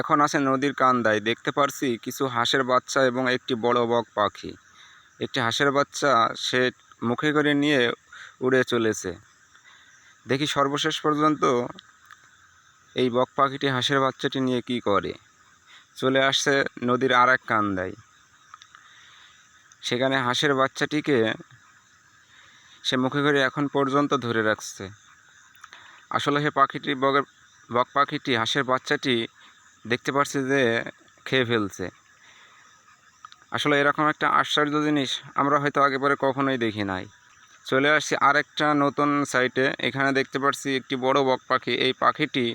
এখন আছে নদীর কান্দায়। দেখতে পারছি কিছু হাঁসের বাচ্চা এবং একটি বড় বক পাখি। একটি হাঁসের বাচ্চা সে মুখে করে নিয়ে উড়ে চলেছে। দেখি সর্বশেষ পর্যন্ত এই বক পাখিটি হাঁসের বাচ্চাটি নিয়ে কি করে। চলে আসছে নদীর আর এক কান্দায়। সেখানে হাঁসের বাচ্চাটিকে সে মুখে করে এখন পর্যন্ত ধরে রাখছে। আসলে সে পাখিটি বগের বক পাখিটি, হাঁসের বাচ্চাটি দেখতে পাচ্ছি যে খেয়ে ফেলছে। আসলে এরকম একটা আশ্চর্য জিনিস আমরা হয়তো আগে পরে কখনোই দেখি নাই। চলে আসছি আরেকটা নতুন সাইটে। এখানে দেখতে পাচ্ছি একটি বড় বক পাখি। এই পাখিটি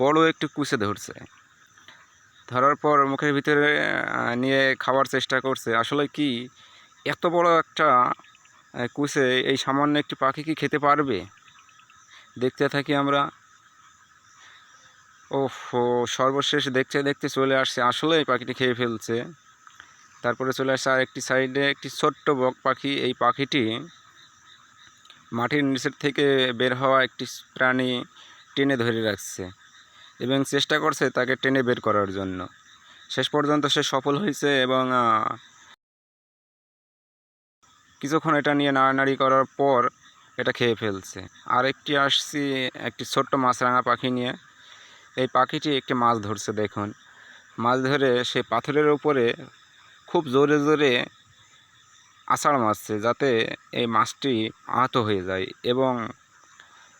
বড় একটি কুচে ধরছে। ধরার পর মুখের ভিতরে নিয়ে খাওয়ার চেষ্টা করছে। আসলে কি এত বড় একটা কুচে এই সামান্য একটি পাখি কি খেতে পারবে? দেখতে থাকি আমরা। ওহো সর্বশেষ দেখতে দেখতে চলে আসছে। আসলে এই পাখিটি খেয়ে ফেলছে। তারপরে চলে আসছে আর একটি সাইডে একটি ছোট্ট বক পাখি। এই পাখিটি মাটির নিচের থেকে বের হওয়া একটি প্রাণী টেনে ধরে রাখছে এবং চেষ্টা করছে তাকে টেনে বের করার জন্য। শেষ পর্যন্ত সে সফল হয়েছে এবং কিছুক্ষণ এটা নিয়ে নাড়ানাড়ি করার পর এটা খেয়ে ফেলছে। আরেকটি আসছি একটি ছোট্ট মাছরাঙা পাখি নিয়ে। এই পাখিটি একটি মাছ ধরছে, দেখুন। মাছ ধরে সে পাথরের উপরে খুব জোরে জোরে আষাঢ় মারছে, যাতে এই মাছটি আহত হয়ে যায় এবং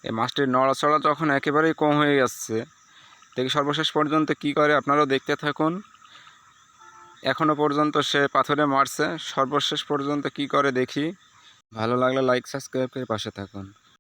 এই মাছটির নড়াচড়া যখন একেবারেই কম হয়ে যাচ্ছে, দেখি সর্বশেষ পর্যন্ত কি করে আপনারাও দেখতে থাকুন। এখনও পর্যন্ত সে পাথরে মারছে, সর্বশেষ পর্যন্ত কি করে দেখি। ভালো লাগলে লাইক সাবস্ক্রাইব করে পাশে থাকুন।